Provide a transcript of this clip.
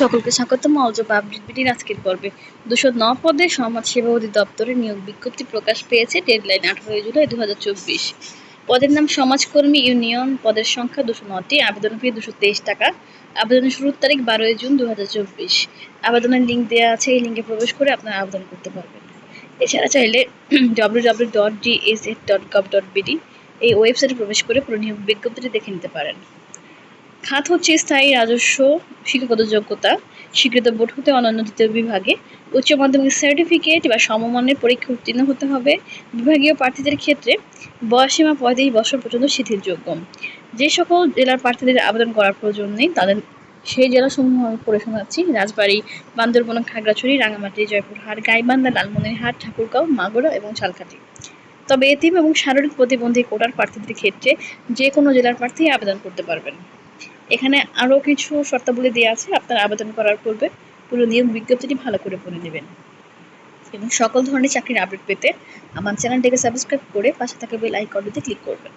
সকলকে স্বাগতম অলজব আপডেট বিটির আজকের পর্বে। দুশো ন পদে সমাজ সেবা অধিদপ্তরে নিয়োগ বিজ্ঞপ্তি প্রকাশ পেয়েছে ডেডলাইন আঠারোই জুলাই দু হাজার চব্বিশ। পদের নাম সমাজকর্মী ইউনিয়ন, পদের সংখ্যা দুশো নটি, আবেদন ফি দুশো তেইশ টাকা। আবেদনের শুরুর তারিখ বারোই জুন দু হাজার চব্বিশ। আবেদনের লিঙ্ক দেওয়া আছে, এই লিঙ্কে প্রবেশ করে আপনারা আবেদন করতে পারবেন। এছাড়া চাইলে W W dot DSED dot gov dot BD এই ওয়েবসাইটে প্রবেশ করে পুরো নিয়োগ বিজ্ঞপ্তিটি দেখে নিতে পারেন। খাত হচ্ছে স্থায়ী রাজস্ব, শিক্ষাগত যোগ্যতা, স্বীকৃত বোর্ড হতে অন্যান্য দ্বিতীয় বিভাগে। উচ্চ মাধ্যমিক সার্টিফিকেট বা সমমানের পরীক্ষা উত্তীর্ণ হতে হবে। বিভাগীয় প্রার্থীদের ক্ষেত্রে বয়সীমা পঁয়ত্রিশ বছর পর্যন্ত শিথিলযোগ্য। যে সকল জেলার প্রার্থীদের আবেদন করার প্রয়োজন নেই, তাদের সেই জেলাসমূহ আমি পড়ে শোনাচ্ছি। রাজবাড়ী, বান্দরবন, খাগড়াছড়ি রাঙামাটি জয়পুরহাট, গাইবান্ধা, লালমনিরহাট, ঠাকুরগাঁও, মাগুরা এবং ঝালকাঠি তবে এতিম এবং শারীরিক প্রতিবন্ধী কোটার প্রার্থীদের ক্ষেত্রে যে কোনো জেলার প্রার্থী আবেদন করতে পারবেন। এখানে আরও কিছু শর্তাবলী দেওয়া আছে, আপনারা আবেদন করার পূর্বে পুরো নিয়োগ বিজ্ঞপ্তিটি ভালো করে পড়ে নেবেন। এবং সকল ধরনের চাকরির আপডেট পেতে আমার চ্যানেলটিকে সাবস্ক্রাইব করে পাশে থাকা বেল আইকনটিতে ক্লিক করবেন।